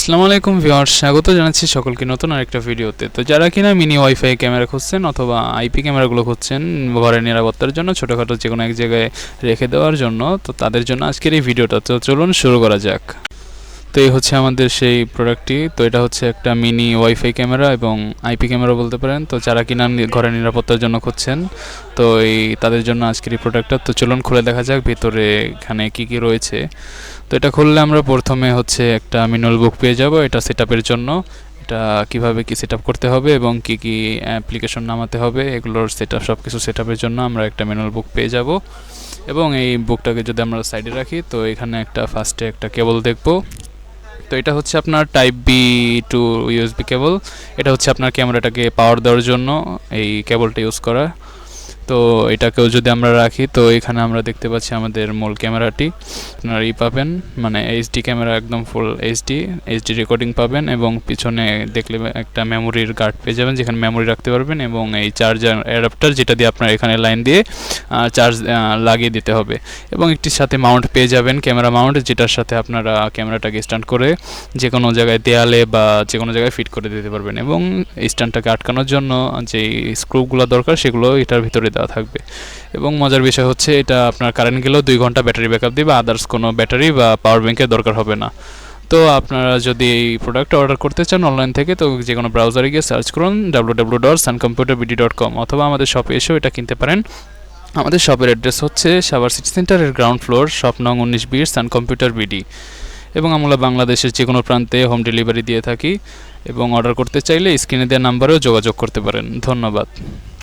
আসসালামু আলাইকুম ভিউয়ার্স, স্বাগত জানাচ্ছি সকলকে নতুন আরেকটা ভিডিওতে। তো যারা কিনা মিনি ওয়াইফাই ক্যামেরা খুঁজছেন অথবা আইপি ক্যামেরাগুলো খুঁজছেন ঘরের নিরাপত্তার জন্য ছোটোখাটো যে কোনো এক জায়গায় রেখে দেওয়ার জন্য, তো তাদের জন্য আজকের এই ভিডিওটা। তো চলুন শুরু করা যাক। তো এই হচ্ছে আমাদের সেই প্রোডাক্টটি তো এটা হচ্ছে একটা মিনি ওয়াইফাই ক্যামেরা এবং আইপি ক্যামেরা বলতে পারেন। তো যারা কিনা ঘরের নিরাপত্তার জন্য খুঁজছেন, তো এই তাদের জন্য আজকের এই প্রোডাক্টটা তো চলুন খুলে দেখা যাক ভেতরে এখানে কি কি রয়েছে। তো এটা খুললে আমরা প্রথমে হচ্ছে একটা মিনুয়াল বুক পেয়ে যাব এটা সেট জন্য। এটা কীভাবে কি সেট করতে হবে এবং কি কি অ্যাপ্লিকেশন নামাতে হবে, এগুলোর সেট আপ সব কিছু সেট জন্য আমরা একটা ম্যানুয়াল বুক পেয়ে যাব। এবং এই বুকটাকে যদি আমরা সাইডে রাখি, তো এখানে একটা ফার্স্টে একটা কেবল দেখব। তো এটা হচ্ছে আপনার type B to USB cable এটা হচ্ছে আপনার ক্যামেরাটাকে পাওয়ার দেওয়ার জন্য এই কেবলটা ইউজ করা। তো এটাকেও যদি আমরা রাখি, তো এখানে আমরা দেখতে পাচ্ছি আমাদের মূল ক্যামেরাটি। আপনারা ই পাবেন মানে এইচডি ক্যামেরা একদম ফুল এইচডি এইচডি রেকর্ডিং পাবেন এবং পিছনে দেখলে একটা মেমোরির গার্ড পেয়ে যাবেন, যেখানে মেমোরি রাখতে পারবেন এবং এই চার্জার অ্যাডাপ্টার যেটা দিয়ে আপনার এখানে লাইন দিয়ে চার্জ লাগিয়ে দিতে হবে। এবং একটির সাথে মাউন্ট পেয়ে যাবেন ক্যামেরা মাউন্ট যেটার সাথে আপনারা ক্যামেরাটাকে স্ট্যান্ড করে যে কোনো জায়গায় দেয়ালে বা যে কোনো জায়গায় ফিট করে দিতে পারবেন। এবং স্ট্যান্ডটাকে আটকানোর জন্য যে স্ক্রুগুলো দরকার, সেগুলো এটার ভিতরে দেওয়া থাকবে। এবং মজার বিষয় হচ্ছে এটা আপনার কারেন্ট গেলেও দুই ঘণ্টা ব্যাটারি ব্যাকআপ দিবে আদার্স কোনো ব্যাটারি বা পাওয়ার ব্যাংকের দরকার হবে না। তো আপনারা যদি এই প্রোডাক্ট অর্ডার করতে চান অনলাইন থেকে, তো যে কোনো ব্রাউজারে গিয়ে সার্চ করুন W W dot sun computer BD dot com অথবা আমাদের শপে এসেও এটা কিনতে পারেন। আমাদের শপের অ্যাড্রেস হচ্ছে সাভার সিটি সেন্টারের গ্রাউন্ড ফ্লোর শপ নং উনিশ বিশ সান কম্পিউটার বিডি। এবং আমরা বাংলাদেশের যে কোনো প্রান্তে হোম ডেলিভারি দিয়ে থাকি। এবং অর্ডার করতে চাইলে স্ক্রিনে দেওয়া নাম্বারেও যোগাযোগ করতে পারেন। ধন্যবাদ।